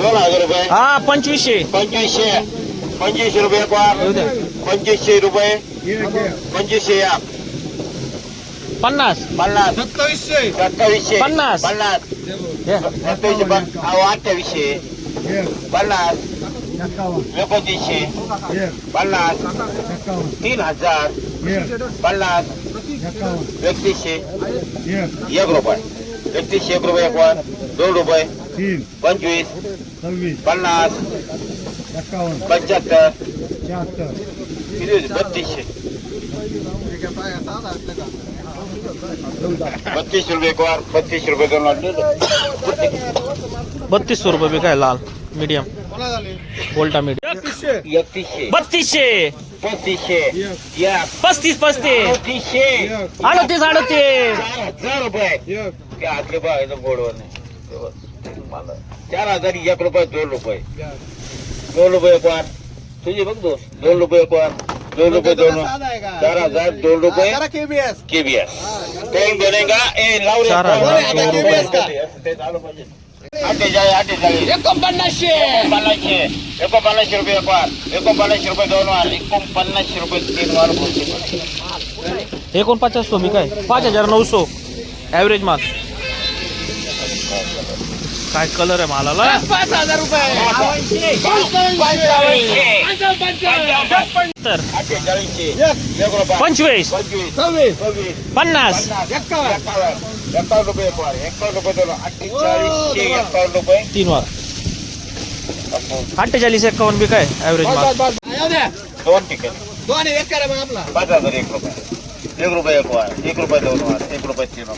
दोन हजार रुपये. हा पंचवीसशे. पंचवीसशे. पंचवीसशे रुपये पंचवीसशे रुपये. पंचवीसशे या. पन्नास. पन्नास. सत्तावीसशे. सत्तावीसशे. पन्नास. पन्नास. सत्तावीसशे अठ्ठावीसशे. पन्नास. एकोणतीसशे. पन्नास. तीन हजार. पन्नास. एकतीसशे. एक रुपये. एकतीसशे एक रुपये एक वर दोन रुपये तीन पंचवीस सव्वीस पन्नास एक्कावन्न पंच्याहत्तर शहात्तर किती बत्तीसशे. बत्तीस रुपये एक वर बत्तीस रुपये दोन वाटले बत्तीस रुपये बी काय लाल मीडियम गोल्टा मीडियम एकतीसशे. बत्तीसशे. पस्तीसशे. पस्तीस पस्तीस. अडतीस अडतीस. चार हज़ार रुपये. ते आतले बघायचं गोडवर नाही मला चार हज़ार एक रुपये दोन रुपये दोन रुपये एक वार तुझे बघ दोन रुपये दोन रुपये दोन चार हज़ार दोन रुपये केबीएस कोण बनेगा ए लाव रे चार हज़ार दोन रुपये. ते एकोणपन्नासशे एकोणपन्नासशे रुपये एकोणपन्नासशे रुपये दोन वार एकोणपन्नासशे रुपये तीन वार बोलते एकोणपचास मी काय पाच हज़ार नऊशे ॲव्हरेज माल काय कलर आहे मालाला? तर अठ्ठेचाळीसशे एक रुपये पंचवीस पंचवीस. पन्नास. एक दोन तीन वार अठ्ठेचाळीस एकावन्न बी काय? ॲव्हरेज माल. दोन तिकीट पाच हजार एक रुपये. एक रुपये एक वार एक रुपये दोन वार एक रुपये तीन वार.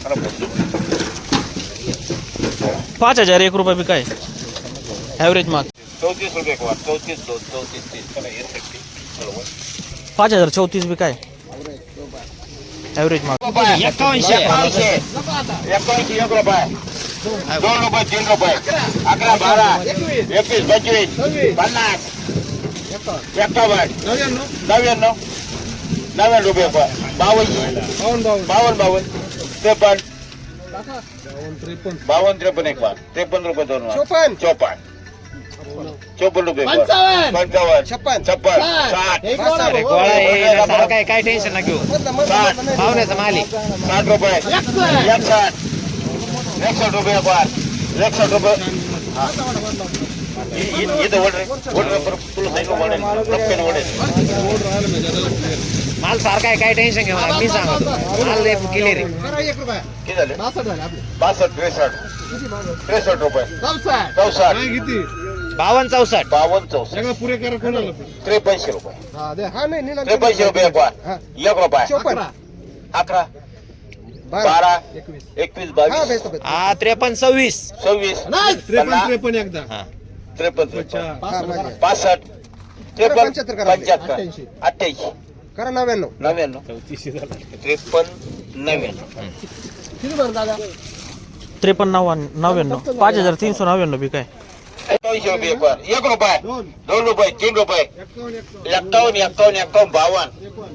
पाच हजार एक रुपये बी काय ॲव्हरेज माल चौतीस रुपये एक वार चौतीस दोन चौतीस तीस खरं हे सगळी बरोबर. पाच हजार चौतीस बी काय ॲव्हरेज माल एकावन्नशे एकावन्नशे एकावन्नशे एक रुपये दोन रुपये तीन रुपये अकरा बारा एकवीस पंचवीस पन्नास एकावन्न नव्याण्णव नव्याण्णव रुपये पण बावनशे बावन्न बावन्न त्रेपन्न बावन्न त्रेपन्न. एक वार त्रेपन्न रुपये दोन वार चोपन्न. चोपन्न. रुपये. पंचावन्न. छप्पन. छप्पन. साठ. काय काय टेन्शन ना घेऊ. साठ. पाहुण्याचा माल आहे. साठ रुपये. एकसाठ एकसठ रुपये एक वार. एकसठ रुपये. रे रे माल सारखा आहे काय टेन्शन घेऊ नका. मी सांगतो. माल क्लिअर आहे. किती झाले? बासष्ट त्रेसष्ट. त्रेसष्ट रुपये. चौसष्ट. किती? बावन्न चौसष्ट. बावन्न चौसष्ट. सगळं पुरे करा कोणाला त्रेपन्नशे रुपये. हा नाही त्रेपन्नशे रुपये एक वार हा. एक रुपये. अकरा. बारा. एकवीस. बावीस. हा त्रेपन्न सव्वीस. सव्वीस. त्रेपन्न त्रेपन्न एकदा. हा. त्रेपन्न पासष्ट. त्रेपन्न. पंच्याहत्तर अठ्ठ्याऐंशी. करा नव्याण्णव. नव्याण्णव. त्रेपन्न नव्याण्णव. त्रेपन्न नव्याण्णव. नव्याण्णव. पाच हजार तीनशे नव्याण्णव बी काय? एकावन्नशे रुपये एक वार. एक रुपये. दोन. दोन रुपये तीन रुपये. एक्कावन्न एक्कावन्न एक्कावन्न बावन्न.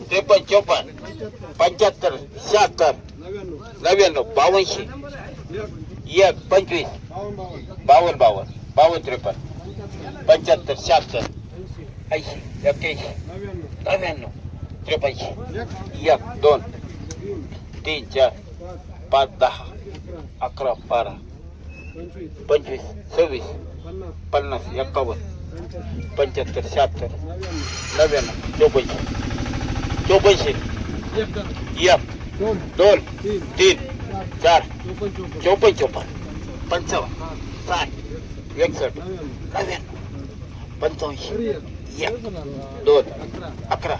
त्रेपन्न चोपन्न. पंच्याहत्तर. शहात्तर. नव्याण्णव. नव्याण्णव बावनशे एक पंचवीस. बावन्न बावन्न. बावन्न त्रेपन्न. पंच्याहत्तर शहात्तर. ऐंशी एक्क्याऐंशी. नव्याण्णव. त्रेपन्नशे एक दोन. तीन चार. पाच दहा. अकरा बारा. पंचवीस सव्वीस. पन्नास एक्कावन्न पंच्याहत्तर शहात्तर. नव्याण्णव. चौपन्नशे चौपन्नशे एक दोन. तीन. चार. चार चोपन्न पंचावन्न. साठ. एकसष्ट. नव्याण्णव पंचाऐंशी एक. दोन. अकरा.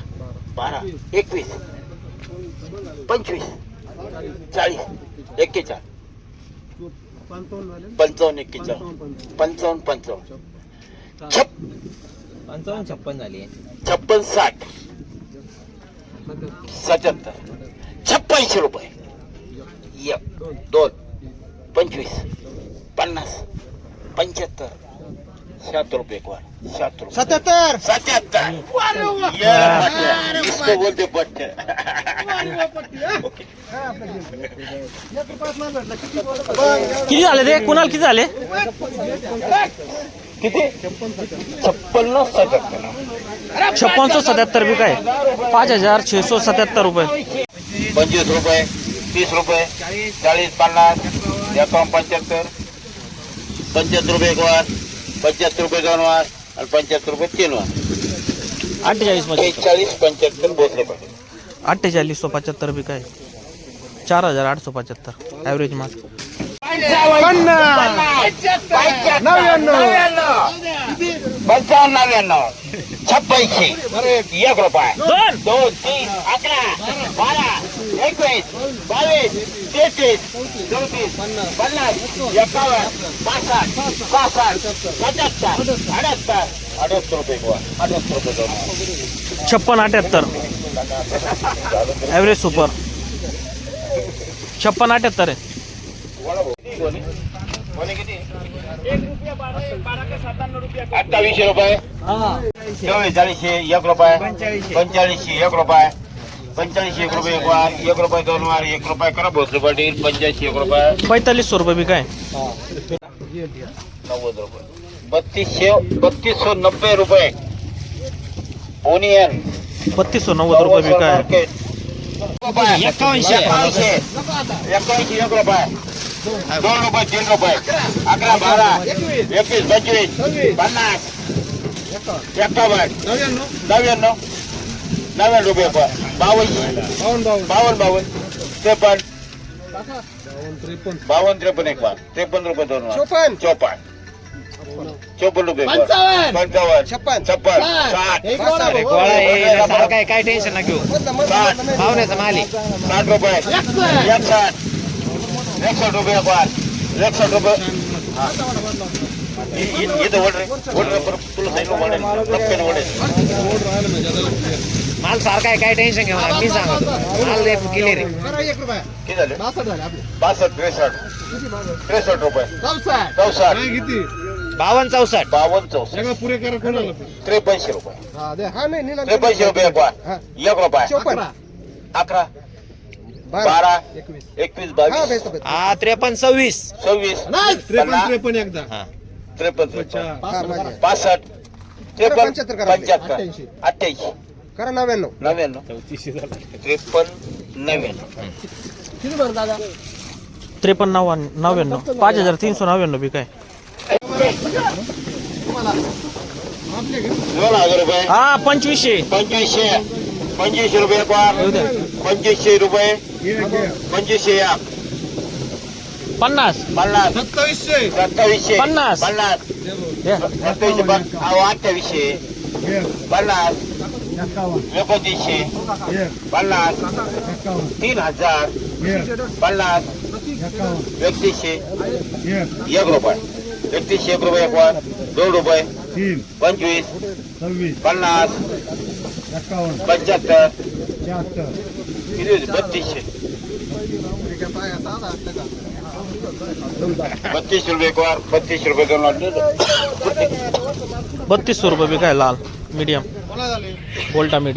बारा. एकवीस. पंचवीस. चाळीस. एक्केचाळीस. पंचावन्न एक्केचाळीस. पंचावन्न पंचावन्न. छप. पंचावन्न छप्पन झाली. छप्पन साठ. सत्याहत्तर. छप्पनशे रुपये. एक दोन पंचवीस पन्नास पंच्याहत्तर शहात्तर रुपये एक वार शहात्तर रुपये सत्याहत्तर सत्याहत्तर. इसको बोलते पट्ट्या किती झाले ते कुणाला किती झाले किती छप्पन्न सत्याहत्तर छप्पन सौ सत्याहत्तर बी काय पाच हज़ार छे सौ सत्याहत्तर रुपये पंचवीस रुपये तीस रुपये चाळीस पन्नास एकावन्न पंच्याहत्तर पंच्याहत्तर रुपये एक वार पंच्याहत्तर रुपये दोन वार आणि पंच्याहत्तर रुपये तीन वार अठ्ठेचाळीस मध्ये. चाळीस पंच्याहत्तर बोसले पाहिजे अठ्ठेचाळीस सौ पचहत्तर बी काय? चार हज़ार आठ सौ पचहत्तर ॲव्हरेज माल. पंचावन्न नव्याण्णव छप्पनशे एक रुपये. दोन तीन अकरा बारा એકવીસ બાવીસ તેત્રીસ ચોત્રીસ પન્નાસ એકાવન પાસઠ પાસઠ પચહત્તર અડહત્તર અઢસો રૂપિયા અઢસો રૂપિયા છપ્પન અઠ્યાત્તર એવરેજ સુપર છપ્પન અઠ્યાત્તર અઠ્ઠાવીસ રૂપિયા. ચોવીસ ચાલીસ એક રૂપિયા. પંચાલીસ એક રૂપિયા. एक रुपये पंचेचाळीसशे एक रुपये एक वार एक रुपये दोन वार एक रुपये करा भोसले पाटील पंच्याऐंशी एक रुपये. पैंतालीस सौ रुपये बी काय? नव्वद रुपये. बत्तीसशे बत्तीसशे नब्बे रुपये. ओनियन. बत्तीस सौ नव्वद रुपये बी काय? एकावनशे एकावनशे एकावनशे एक रुपये. दोन रुपये तीन रुपये. अकरा बारा एकवीस पंचवीस पन्नास एकावन्न नव्याण्णव. નાના ડોબે બાવન. બાવન બાવન. ત્રેપન. બાવન ત્રેપન. એક વાર. ત્રેપન રૂપિયા ધોરણ. ચોપન. ચોપન. ચોપન રૂપિયા પંચાવન. છપ્પન. છપ્પન. સાત. કઈ કઈ ટેન્શન નાખ્યું. સાત. ભાવને સંભાળી. રૂપિયા. રૂપિયા. माल हा. रे रे सारखा आहे काय टेन्शन घेऊ नका. मी सांगतो. माल करा एक रुपया किती झाले बासष्ट त्रेसष्ट? त्रेसष्ट रुपये चौसष्ट किती बावन्न चौसष्ट. बावन्न चौसष्ट. पुरे करा रुपये हा दे. हा नाही निला त्रेपन्नशे रुपये एक रुपये. अकरा. बारा. एकवीस. एकवीस हा बावीस हा त्रेपन्न सव्वीस. सव्वीस. त्रेपन्न त्रेपन्न एकदा. हा. त्रेपन्न पासष्ट. करा त्रेपन्न पंच्याहत्तर अठ्ठ्याऐंशी. करा नव्याण्णव. नव्याण्णव. त्रेपन्न नव्याण्णव. किती बरं दादा? त्रेपन्न नव्याण्णव. नव्याण्णव. पाच हजार तीनशे नव्याण्णव बी काय? आपल्या घरी दोन हजार रुपये? हा पंचवीसशे. पंचवीसशे. पंचवीसशे रुपये. पंचवीसशे रुपये. पंचवीसशे एक पन्नास. पन्नास. सत्तावीसशे. सत्तावीसशे. पन्नास. पन्नास. सत्तावीसशे अठ्ठावीसशे. पन्नास. एकोणतीसशे. पन्नास. तीन हजार. पन्नास. एकतीसशे. एक रुपये. एकतीसशे एक रुपये एक वर दोन रुपये. पंचवीस. पन्नास. पंच्याहत्तर. शहात्तर. किती बत्तीसशे बत्तीस रुपये एक वर बत्तीस रुपये दोन वाटले बत्तीस सौ रुपये बी काय लाल मीडियम। बोल्टा मीडियम।